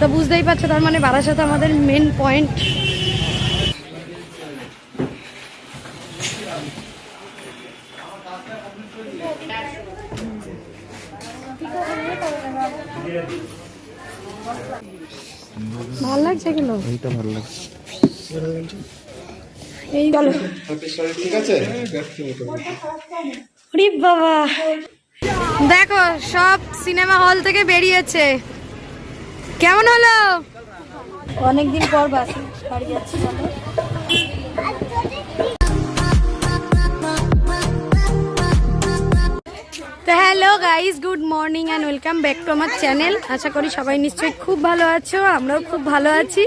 তো বুঝতেই পারছ তার মানে বারাসাতে আমাদের মেন পয়েন্ট ভালো লাগছে এগুলো? এইটা ভালো লাগছে। এই চলো। ঠিক আছে বাবা। দেখো সব সিনেমা হল থেকে বেরিয়েছে। কেমন হলো? অনেকদিন পর বাসে বাড়ি যাচ্ছি তো hello guys good morning and welcome back to আমার চ্যানেল আশা করি সবাই নিশ্চয়ই খুব ভালো আছো আমরাও খুব ভালো আছি।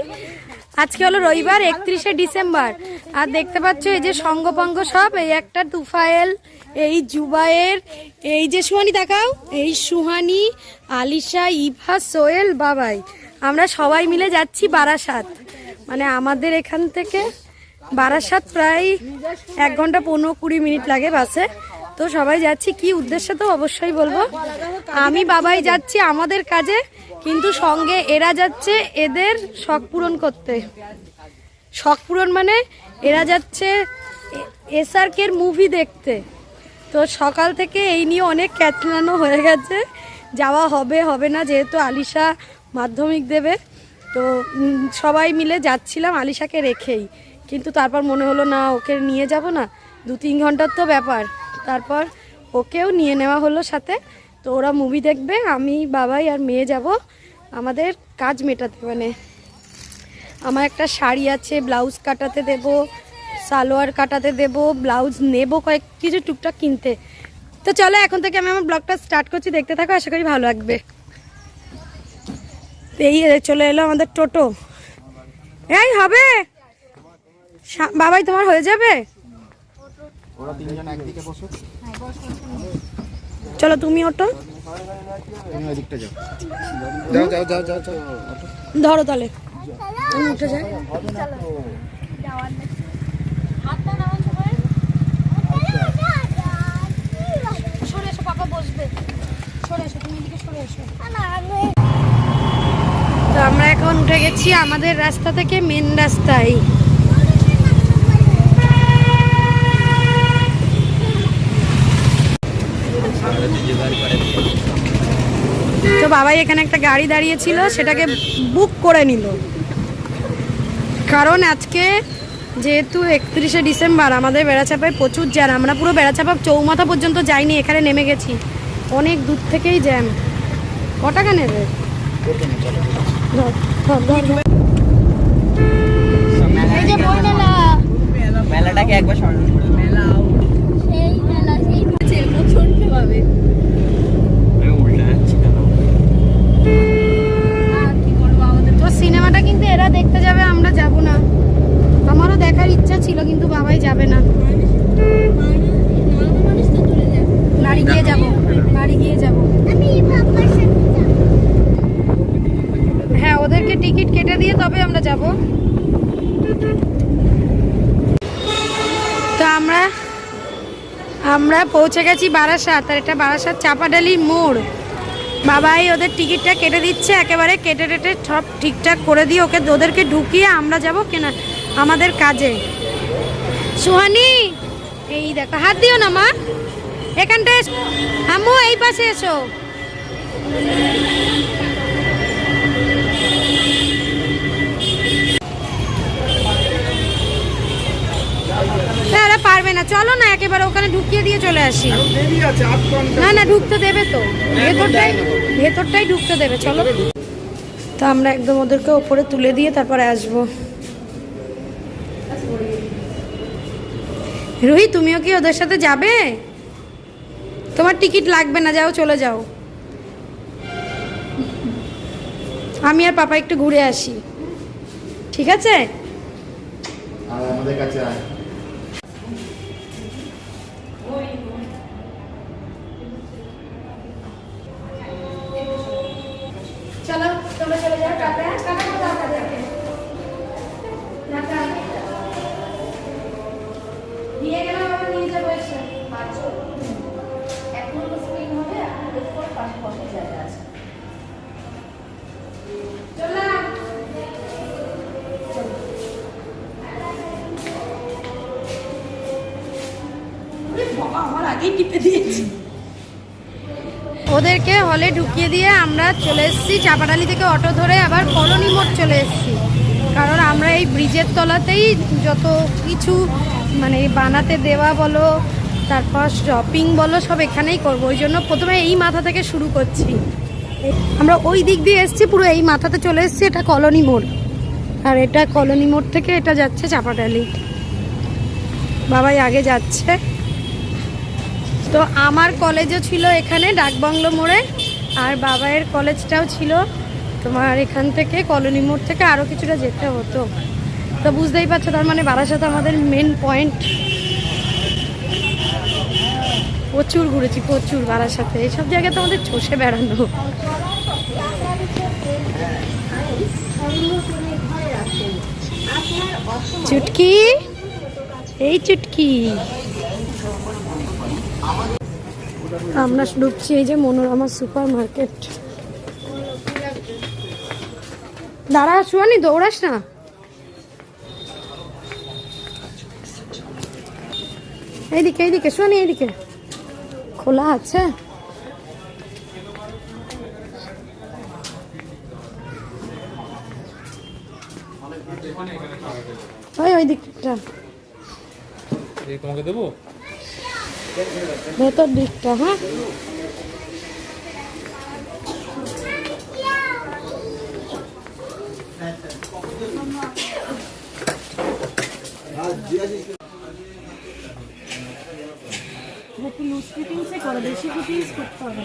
আজকে হলো রবিবার, একত্রিশে ডিসেম্বর। আর দেখতে পাচ্ছ এই যে সঙ্গপঙ্গ সব, এই একটা তুফায়েল, এই জুবায়ের, এই যে সুহানি দেখাও, এই সুহানি, আলিশা, ইভা সোয়েল বাবাই। আমরা সবাই মিলে যাচ্ছি বারাসাত। মানে আমাদের এখান থেকে বারাসাত প্রায় এক ঘণ্টা পনেরো কুড়ি মিনিট লাগে বাসে। তো সবাই যাচ্ছি, কি উদ্দেশ্যে তো অবশ্যই বলব। আমি বাবাই যাচ্ছি আমাদের কাজে কিন্তু সঙ্গে এরা যাচ্ছে এদের শখ পূরণ করতে। শখ পূরণ মানে এরা যাচ্ছে এসআরকের মুভি দেখতে। তো সকাল থেকে এই নিয়ে অনেক ক্যাচলানো হয়ে গেছে। যাওয়া হবে হবে না, যেহেতু আলিশা মাধ্যমিক দেবে। তো সবাই মিলে যাচ্ছিলাম আলিশাকে রেখেই। কিন্তু তারপর মনে হলো, না, ওকে নিয়ে যাব না। দু তিন ঘণ্টার তো ব্যাপার। তারপর ওকেও নিয়ে নেওয়া হলো সাথে। তো ওরা মুভি দেখবে, আমি, বাবাই আর মেয়ে যাব। আমাদের কাজ মেটাতে মানে আমার একটা শাড়ি আছে ব্লাউজ কাটাতে দেব, সালোয়ার কাটাতে দেব ব্লাউজ নেব কয়েক, কিছু টুকটাক কিনতে। তো চলো, এখন থেকে আমি আমার ব্লগটা স্টার্ট করছি, দেখতে থাকো, আশা করি ভালো লাগবে। এই চলে এলো আমাদের টোটো। এই হবে! বাবাই তোমার হয়ে যাবে? ওরা তিনজন একদিকে বসো চলো তুমি ওটো অটো। ধরো তাহলে। আমি উঠে যাই সরে এসো পাপা বসবে। সরে এসো তুমি সরে এসো। তো আমরা এখন উঠে গেছি আমাদের রাস্তা থেকে মেন রাস্তায়। তো বাবাই এখানে একটা গাড়ি দাঁড়িয়েছিল সেটাকে বুক করে নিল। কারণ আজকে যেহেতু একত্রিশে ডিসেম্বর আমাদের বেড়াচাপায় প্রচুর জ্যাম। আমরা পুরো বেড়াচাপা চৌমাথা পর্যন্ত যাইনি এখানে নেমে গেছি। অনেক দূর থেকেই জ্যাম। ক টাকা নেবে মেলাটাকে একবার মেলা সেই মেলা সেই আছে প্রচণ্ড ভাবে আমি উল্টা যাচ্ছি কেন আর কি করব আমাদের তো সিনেমাটা কিন্তু এরা দেখতে যাবে আমরা যাব না। আমারও দেখার ইচ্ছা ছিল, কিন্তু বাবাই যাবে না। বাড়ি গিয়ে যাব। বাড়ি গিয়ে যাব। হ্যাঁ ওদেরকে টিকিট কেটে দিয়ে তবে আমরা যাব। তো আমরা আমরা পৌঁছে গেছি বারাসাত, আর এটা বারাসাত চাপাডালি মোড়। বাবাই, ওদের টিকিটটা কেটে দিচ্ছে, একেবারে কেটে টেটে সব ঠিকঠাক করে দিয়ে ওকে, ওদেরকে ঢুকিয়ে আমরা যাব কেনা, আমাদের কাজে। সুহানি, এই দেখো, হাত দিও না মা। এখানটায়। আম্মু এই পাশে এসো। পারবে না। চলো না একেবারে ওখানে ঢুকিয়ে দিয়ে চলে আসি। না না ঢুকতে দেবে তো। ভেতরটাই ভেতরটাই ঢুকতে দেবে চলো। তো আমরা একদম ওদেরকে ওপরে তুলে দিয়ে তারপরে আসব। রুহি তুমিও কি ওদের সাথে যাবে? তোমার টিকিট লাগবে না যাও চলে যাও। আমি আর পাপা একটু ঘুরে আসি। ঠিক আছে? আর আমাদের কাছে আয়। ওদেরকে হলে ঢুকিয়ে দিয়ে আমরা চলে এসেছি। চাপাডালি থেকে অটো ধরে আবার কলোনি মোড় চলে এসেছি। কারণ আমরা এই ব্রিজের তলাতেই যত কিছু মানে বানাতে দেওয়া বলো, তারপর শপিং বলো, সব এখানেই করব। ওই জন্য প্রথমে এই মাথা থেকে শুরু করছি। আমরা ওই দিক দিয়ে এসেছি, পুরো এই মাথাতে চলে এসেছি, এটা কলোনি মোড়। আর এটা কলোনি মোড় থেকে এটা যাচ্ছে চাপাডালি বাবাই আগে যাচ্ছে। তো আমার কলেজও ছিল এখানে, ডাকবাংলো মোড়ে, আর বাবাইয়ের কলেজটাও ছিল। তোমার এখান থেকে, কলোনি মোড় থেকে আরও কিছুটা যেতে হতো। তো বুঝতেই পারছ, তার মানে বারাসাতে আমাদের মেন পয়েন্ট প্রচুর ঘুরেছি, প্রচুর বারাসাতে। এইসব জায়গায় তো আমাদের চষে বেড়ানো। চুটকি? এই চুটকি। আমরা ঢুকছি এই যে মনোরমা সুপার মার্কেট দাঁড়া, শুয়ানি, দৌড়াস না। এইদিকে এইদিকে, শুয়ানি, এইদিকে। খোলা আছে। ওই ওই দিকটা। তোমাকে দেবো? ভেতর দিকটা হ্যাঁ লুজ ফিটিংসে করে বেশি ফিটিংস করতে হবে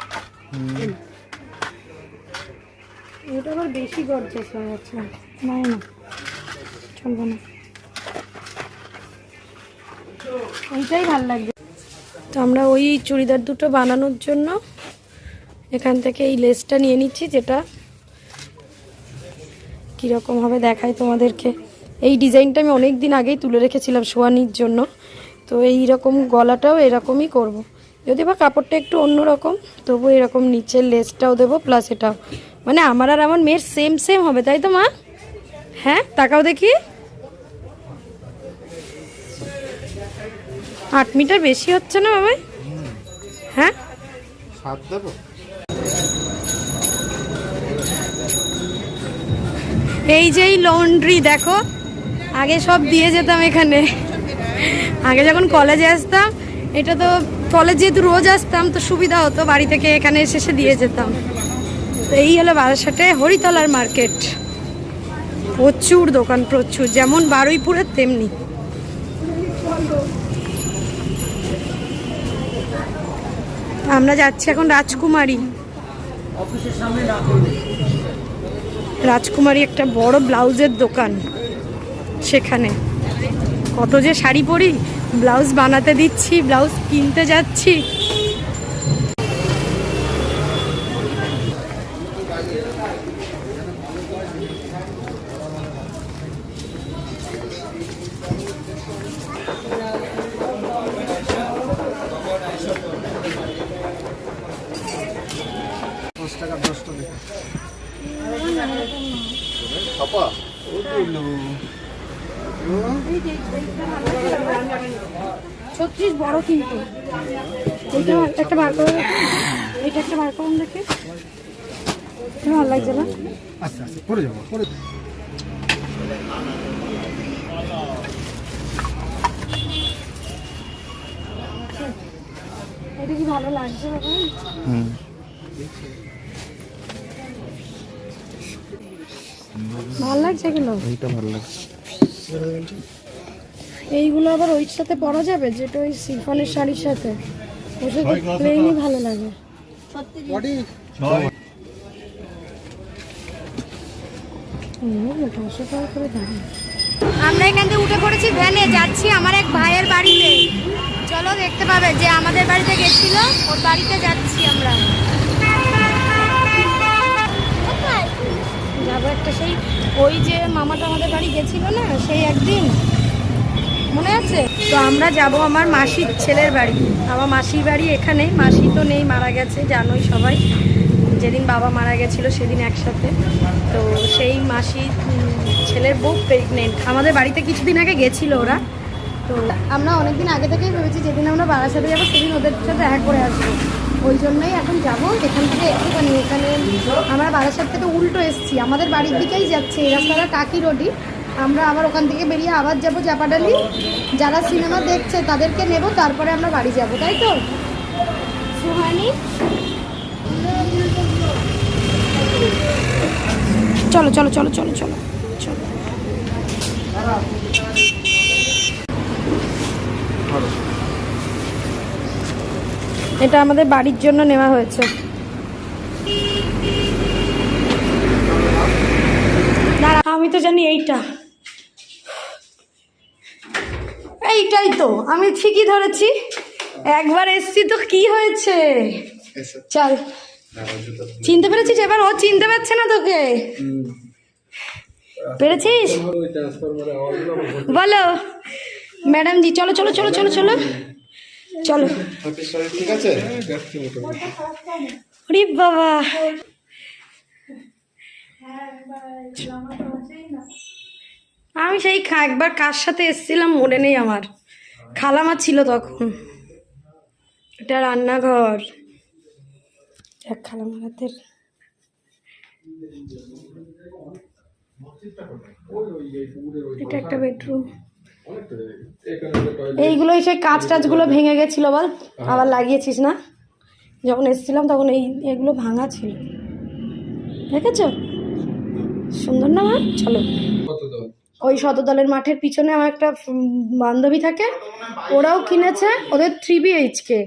এটা আবার বেশি গর্জাস হয়ে যাচ্ছে। না, চলবে না। এইটাই ভালো লাগবে। তো আমরা ওই চুড়িদার দুটো বানানোর জন্য এখান থেকে এই লেসটা নিয়ে নিচ্ছি, যেটা কীরকম হবে দেখাই তোমাদেরকে। এই ডিজাইনটা আমি অনেক দিন আগেই তুলে রেখেছিলাম শোয়ানির জন্য। তো এই রকম গলাটাও এরকমই করব। যদি বা কাপড়টা একটু অন্যরকম তবু এরকম নিচের লেসটাও দেবো প্লাস এটাও। মানে আমার আর আমার মেয়ের সেম সেম হবে তাই তো মা? হ্যাঁ তাকাও দেখি। আট মিটার বেশি হচ্ছে না বাবাই? হ্যাঁ? এই যে এই লন্ড্রি দেখো আগে সব দিয়ে যেতাম এখানে। আগে যখন কলেজে আসতাম এটা তো কলেজ যেহেতু রোজ আসতাম, তো সুবিধা হতো, বাড়ি থেকে এখানে এসে দিয়ে যেতাম। তো এই হলো বারাসাতে হরিতলার মার্কেট। প্রচুর দোকান, প্রচুর, যেমন বারুইপুরের তেমনি। আমরা যাচ্ছি এখন রাজকুমারী। রাজকুমারী একটা বড় ব্লাউজের দোকান, সেখানে। কত যে শাড়ি পরি ব্লাউজ বানাতে দিচ্ছি ব্লাউজ কিনতে যাচ্ছি। ও ছত্রিশ বড় কিন্তু। এইটা একটা বার করে। এটা একটা বার করুন দেখে ভালো লাগছে না? আচ্ছা আচ্ছা পরে যাব পরে এটা কি ভালো লাগছে হুম। ভালো লাগছে এইটা ভালো লাগছে। এইগুলো আবার ওই সাথে পরা যাবে? যেটা ওই সিফনের শাড়ির সাথে। বসে প্লেনই ভালো লাগে। আমরা এখান থেকে উঠে পড়েছি ভ্যানে যাচ্ছি আমার এক ভাইয়ের বাড়িতে। চলো দেখতে পাবে যে আমাদের বাড়িতে গেছিল ওর বাড়িতে যাচ্ছি আমরা। যাব একটা সেই ওই যে মামাটা আমাদের বাড়ি গেছিল না সেই একদিন? মনে আছে? তো আমরা যাব আমার মাসির ছেলের বাড়ি। আমার মাসির বাড়ি এখানে মাসি তো নেই, মারা গেছে, জানোই সবাই। যেদিন বাবা মারা গেছিল সেদিন একসাথে। তো সেই মাসি ছেলের বউ প্রেগনেন্ট আমাদের বাড়িতে কিছুদিন আগে গেছিল ওরা। তো আমরা অনেকদিন আগে থেকেই ভেবেছি যেদিন আমরা বাবার সাথে যাব সেদিন ওদের সাথে দেখা করে আসব। ওই জন্যই এখন যাব। এখান থেকে একটুখানি এখানে আমরা বারাসাত থেকে উল্টো এসেছি। আমাদের বাড়ির দিকেই যাচ্ছে। এই রাস্তাটা টাকি রোডই। আমরা আবার ওখান থেকে বেরিয়ে আবার যাব জাপাডালি যারা সিনেমা দেখছে তাদেরকে নেব তারপরে আমরা বাড়ি যাব তাই তো? সুহানি? চলো চলো চলো চলো চলো চলো। এটা আমাদের বাড়ির জন্য নেওয়া হয়েছে। আমি তো জানি এইটা। এইটাই তো আমি ঠিকই ধরেছি। একবার এসছি তো কি হয়েছে? চল। চিনতে পেরেছিস? এবার ও চিনতে পারছে না তোকে। পেরেছিস? বলো। ম্যাডাম জি চলো চলো চলো চলো চলো। চলো। ঠিক আছে? ওরে বাবা। আমি সেই একবার কার সাথে এসেছিলাম, মনে নেই আমার। খালামা ছিল তখন। এটা রান্নাঘর। খালামার হাতের। এটা একটা বেডরুম। এইগুলো সেই কাঁচ টাচগুলো ভেঙে গেছিল বল, আবার লাগিয়েছিস না? যখন এসেছিলাম তখন এই, এগুলো ভাঙা ছিল। দেখেছ? সুন্দর না চলো। ওই শতদলের মাঠের পিছনে আমার একটা বান্ধবী থাকে ওরাও কিনেছে ওদের থ্রি বিএইচকে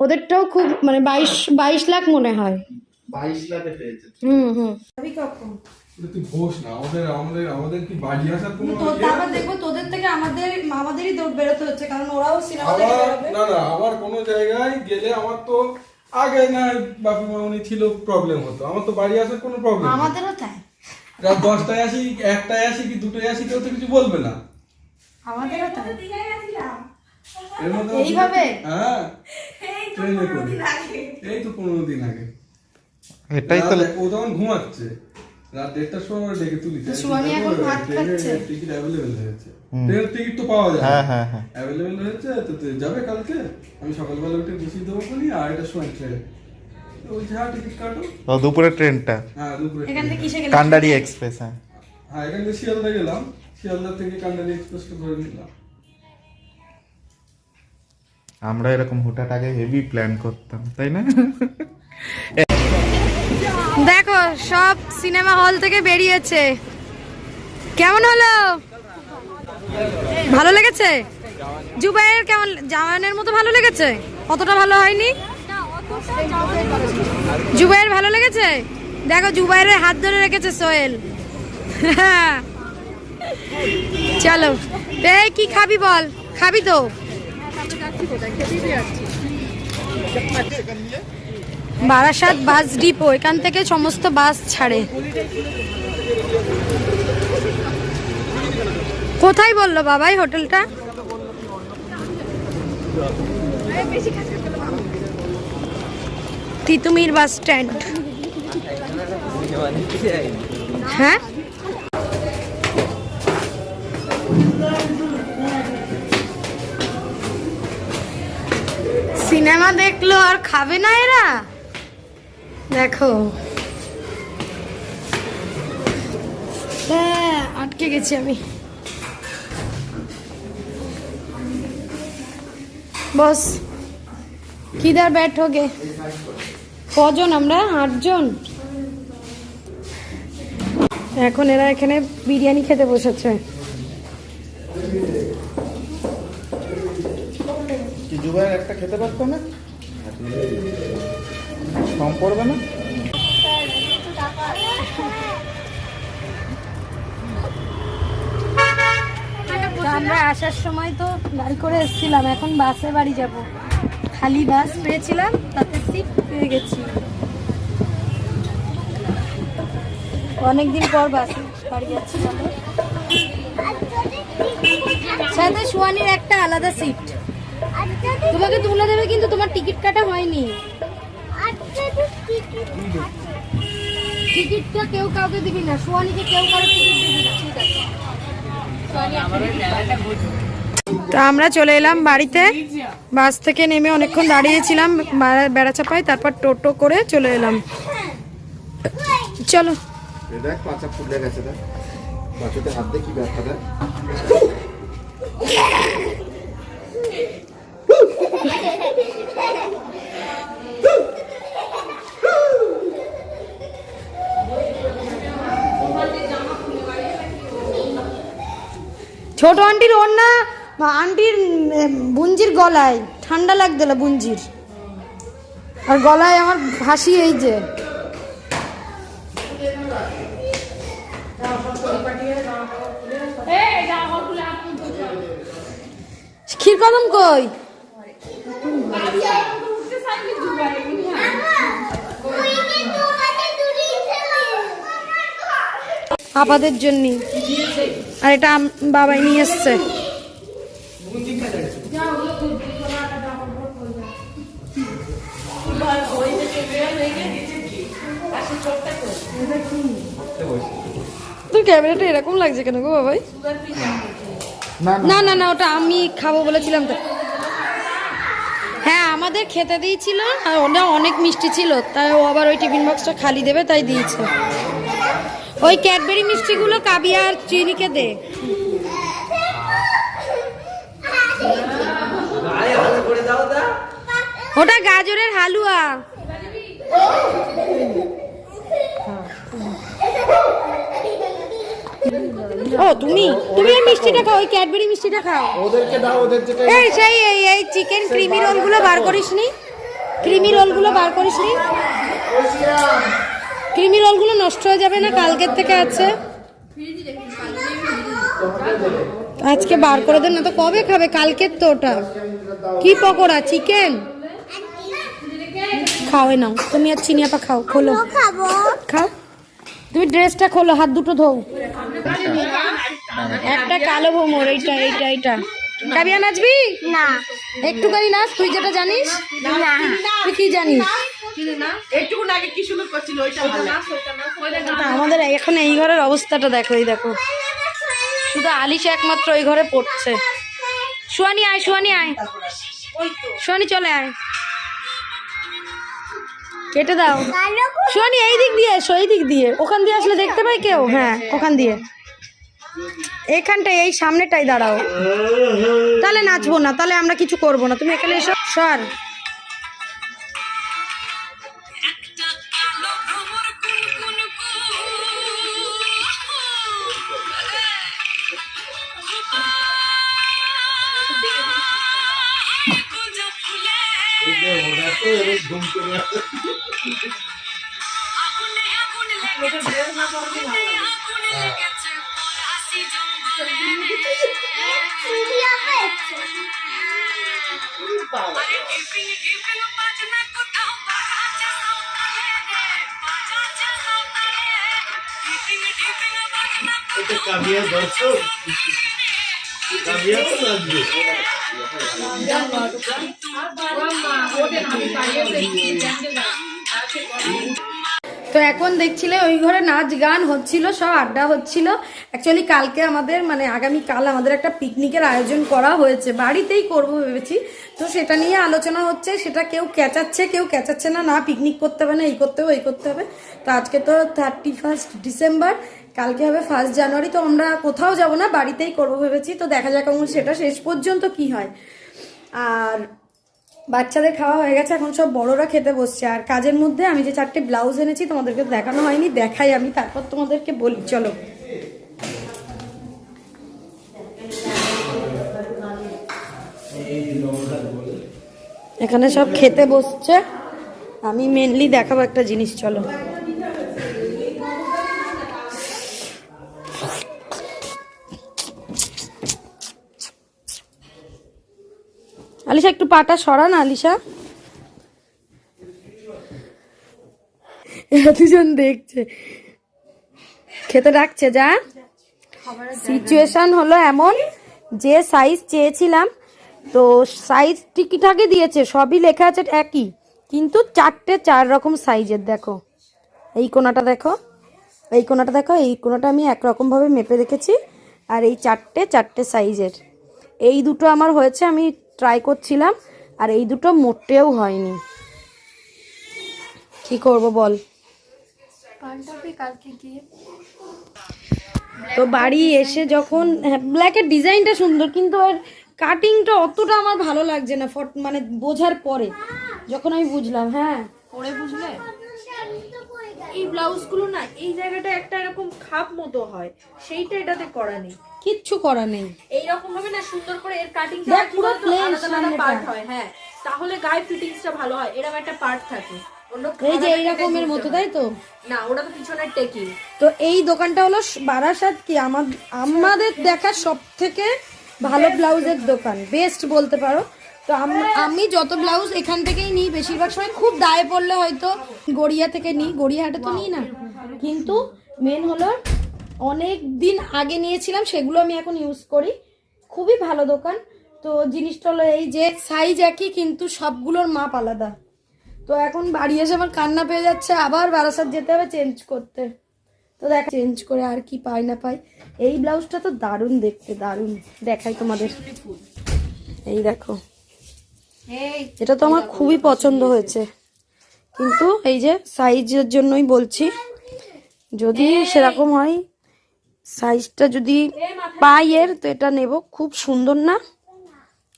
ওদেরটাও খুব মানে বাইশ বাইশ লাখ মনে হয়। বাইশ লাখে পেয়েছে। হুম হুম। কখন? তুই ঘোষ না আমাদের আমাদের আমাদের কি বাড়ি আসার কোনো তো ইয়ে? তারপর দেখব তোদের থেকে আমাদের আমাদেরই দৌড় বেরোতে হচ্ছে কারণ ওরাও সিনেমা দেখে বেরোবে। না না আমার কোনো জায়গায় গেলে আমার তো আগে না বাপি মামনি ছিল প্রবলেম হতো আমার তো বাড়ি আসার কোনো প্রবলেম আমাদেরও তাই। রাত দশটায় আসি একটায় আসি কি দুটোয় আসি কেউ তো কিছু বলবে না। আমাদেরও তাই এইভাবে? হ্যাঁ। এই তো পনেরো দিন আগে। এটাই তো ও তখন ঘুমাচ্ছে। রাত দেড়টার সময় আমরা ডেকে তুলি। সুহানি এখন ভাত খাচ্ছে। টিকিট অ্যাভেলেবেল হয়েছে। ট্রেনের টিকিট তো পাওয়া যায়। হ্যাঁ, হ্যাঁ, হ্যাঁ। অ্যাভেলেবেল হয়েছে তো যাবে কালকে? আমি সকালবেলা উঠে গুছিয়ে দেবো বলি আর এটার সময় ট্রেন। দুপুরের ট্রেনটা। হ্যাঁ দুপুরে কান্ডারি এক্সপ্রেস হ্যাঁ। হ্যাঁ এখান থেকে শিয়ালদা গেলাম। শিয়ালদা থেকে কান্ডারি এক্সপ্রেসটা ধরে নিলাম। আমরা এরকম হুটাট আগে হেভি প্ল্যান করতাম তাই না? দেখো সব সিনেমা হল থেকে বেরিয়েছে। কেমন হলো? ভালো লেগেছে? জুবাইয়ের কেমন জামানের মতো ভালো লেগেছে? অতটা ভালো হয়নি? জুবাইয়ের ভালো লেগেছে? দেখো জুবাইয়ের হাত ধরে রেখেছে সোহেল। চলো। এই, কি খাবি বল? খাবি তো। বারাসাত বাস ডিপো, এখান থেকে সমস্ত বাস ছাড়ে। কোথায় বলল বাবাই হোটেলটা? Titumir bus stand. হ্যাঁ? সিনেমা দেখল আর খাবে না এরা? দেখো। হ্যাঁ আটকে গেছি আমি। বস ব্যাট হোগে। কজন আমরা? আটজন? এখন এরা এখানে বিরিয়ানি খেতে বসেছে। একটা খেতে পারতো না? কম পড়বে না? আমরা আসার সময় তো গাড়ি করে এসেছিলাম এখন বাসে বাড়ি যাব। খালি বাস পেয়েছিলাম তাতে সিট পেয়ে গেছি। অনেকদিন পর বাসে একটা আলাদা সিট তোমাকে তুলে দেবে কিন্তু তোমার টিকিট কাটা হয়নি। টিকিটটা কেউ কাউকে দিবি না। সোয়ানিকে কেউ কারও টিকিট দিবি না। ঠিক আছে। তো আমরা চলে এলাম বাড়িতে। বাস থেকে নেমে অনেকক্ষণ দাঁড়িয়েছিলাম বেড়া চাপায় তারপর টোটো করে চলে এলাম। চলো। ছোট আন্টির ওর না আন্টির বুঞ্জির গলায়, ঠান্ডা লাগছিল বুঞ্জির। আর গলায় আমার হাসি এই যে। ক্ষীর কদম কই? আপাদের জন্য আর এটা বাবাই নিয়ে এসছে। ক্যামেরাটা এরকম লাগছে কেন গো বাবাই? না না। না না ওটা আমি খাব বলেছিলাম তো। হ্যাঁ আমাদের খেতে দিয়েছিল আর ওটা অনেক মিষ্টি ছিল তাই ও আবার ওই টিফিন বক্সটা খালি দেবে তাই দিয়েছে। ওই ক্যাডবেরি মিষ্টিগুলো কাবিয়া আর চিনিকে দে। ওটা গাজরের হালুয়া। ও তুমি? তুমি এই মিষ্টিটা খাও ওই ক্যাডবেরি মিষ্টিটা খাও। ওদেরকে দাও ওদের যেটা এই সেই এই এই চিকেন ক্রিমি রোলগুলো বার করিসনি ক্রিমি রোলগুলো বার করিসনি ক্রিমি রোলগুলো নষ্ট হয়ে যাবে না কালকের থেকে আছে। আজকে বার করে দেন না তো কবে খাবে? কালকের তো ওটা। কি পকোড়া? চিকেন খাওয়াই নাও। তুমি আর চিনিয়াপা খাও খোলো। খাও। তুমি ড্রেসটা খোলো হাত দুটো ধোও। একটা কালো ভোমর এইটা এইটা এইটা। কাবিয়া নাচবি? না। একটুখানি নাচ তুই যেটা জানিস। না। তুই কি জানিস? আমাদের এখন এই ঘরের অবস্থাটা দেখো এই দেখো। শুধু আলিশ একমাত্র ওই ঘরে পড়ছে। সুয়ানি আয় সুয়ানি আয়। সুয়ানি চলে আয়। কেটে দাও। সুয়ানি এই দিক দিয়ে এসো এই দিক দিয়ে। ওখান দিয়ে আসলে দেখতে পাই কেউ? হ্যাঁ ওখান দিয়ে। এখানটায়, এই সামনেটাই দাঁড়াও। তাহলে নাচবো না, তাহলে আমরা কিছু করব না। তুমি এখানে এসো, সর। কাবিয়া দর্শক কাবিয়া তো লাগবে তো এখন দেখছিলে ওই ঘরে নাচ গান হচ্ছিল, সব আড্ডা হচ্ছিল। অ্যাকচুয়ালি কালকে আমাদের মানে আগামী কাল আমাদের একটা পিকনিকের আয়োজন করা হয়েছে। বাড়িতেই করব ভেবেছি। তো সেটা নিয়ে আলোচনা হচ্ছে, সেটা কেউ ক্যাচাচ্ছে কেউ ক্যাচাচ্ছে না। না পিকনিক করতে হবে না, এই করতে হবে এই করতে হবে। তো আজকে তো থার্টি ফার্স্ট ডিসেম্বর কালকে হবে ফার্স্ট জানুয়ারি তো আমরা কোথাও যাব না, বাড়িতেই করব ভেবেছি। তো দেখা যাক সেটা শেষ পর্যন্ত কি হয়। আর বাচ্চাদের খাওয়া হয়ে গেছে, এখন সব বড়রা খেতে বসছে। আর কাজের মধ্যে আমি যে চারটে ব্লাউজ এনেছি, তোমাদেরকে দেখানো হয়নি, দেখাই আমি, তারপর তোমাদেরকে বলি, চলো। এখানে সব খেতে বসছে। আমি মেনলি দেখাবো একটা জিনিস, চলো। আলিশা, একটু পাটা সরা না আলিশা এতজন দেখছে। খেতে ডাকছে, যা। সিচুয়েশন হলো এমন যে সাইজ চেয়েছিলাম, তো সাইজ ঠিকঠাকই দিয়েছে, সবই লেখা আছে একই। কিন্তু চারটে চার রকম সাইজের দেখো। এই কোনাটা দেখো, এই কোনাটা দেখো, এই কোনাটা আমি একরকমভাবে মেপে রেখেছি। আর এই চারটে চারটে সাইজের এই দুটো আমার হয়েছে, আমি ট্রাই করছিলাম আর এই দুটো মোটেও হয়নি। কি করব বল? তো বাড়ি এসে যখন ব্ল্যাকের ডিজাইনটা সুন্দর কিন্তু এর কাটিংটা অতটা আমার ভালো লাগছে না ফট মানে বোঝার পরে। যখন আমি বুঝলাম হ্যাঁ। পরে বুঝলে? এই ব্লাউজগুলো না এই জায়গাটা একটা এরকম খাপ মতো হয় সেইটা এটাতে করা নেই। কিচ্ছু করা নেই। এইরকম ভাবে না সুন্দর করে এর কাটিং পুরো আলাদা পার্ট হয় হ্যাঁ। তাহলে গায়ে ফিটিংসটা ভালো হয় এরকম একটা পার্ট থাকে। এই যে আলাদা এই রকমের মতো তাই তো? না ওটা তো পিছনের টেকিং তো এই দোকানটা হলো বারাসাত কি? আমাদের দেখা সব থেকে ভালো ব্লাউজের দোকান। বেস্ট বলতে পারো। তো আমি যত ব্লাউজ এখান থেকেই নিই বেশিরভাগ সময় খুব দায়ে পড়লে হয়তো গড়িয়া থেকে নিই গড়িয়াহাটে তো নিই না। কিন্তু মেন হলো অনেক দিন আগে নিয়েছিলাম সেগুলো আমি এখন ইউজ করি। খুবই ভালো দোকান। তো জিনিসটা হলো এই যে সাইজ একই কিন্তু সবগুলোর মাপ আলাদা। তো এখন বাড়ি এসে আমার কান্না পেয়ে যাচ্ছে আবার বারাসাত যেতে হবে চেঞ্জ করতে। তো দেখ চেঞ্জ করে আর কি পাই না পাই। এই ব্লাউজটা তো দারুণ দেখতে দারুণ। দেখাই তোমাদের। এই দেখো। এটা তো আমার খুবই পছন্দ হয়েছে। কিন্তু এই যে সাইজের জন্যই বলছি যদি সেরকম হয় সাইজটা যদি পাই এর তো এটা নেব। খুব সুন্দর না?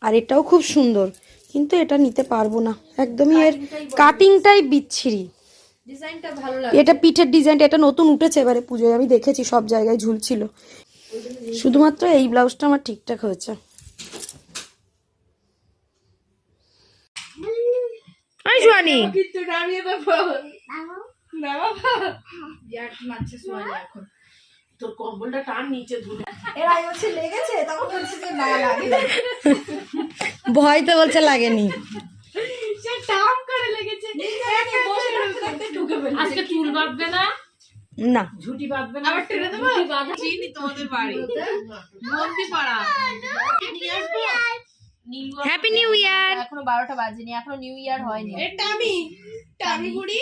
আর এটাও খুব সুন্দর। কিন্তু এটা নিতে পারব না। একদমই এর কাটিংটাই বিচ্ছিরি। ডিজাইনটা ভালো লাগে এটা পিঠের ডিজাইনটা এটা নতুন উঠেছে এবারে পুজোয়। আমি দেখেছি সব জায়গায় ঝুলছিল। শুধুমাত্র এই ব্লাউজটা আমার ঠিকঠাক হয়েছে। তোর কম্বলটা টান নিচে ধরে এর আগে বলছে লেগেছে তখন বলছে যে না লাগে ভয় তো বলছে লাগেনি। সে টাম করে লেগেছে। একে বসে করতে ঢুকে ফেলছে আজকে চুল বাঁধবে না? না। ঝুটি বাঁধবে না। আবার টেনে দেবো? চিনি তোমাদের বাড়ি। মন্দি নিয়ে আসব? হ্যাপি নিউ ইয়ার এখনও বারোটা বাজেনি এখনও নিউ ইয়ার হয়নি। টামি টামি বুড়ি।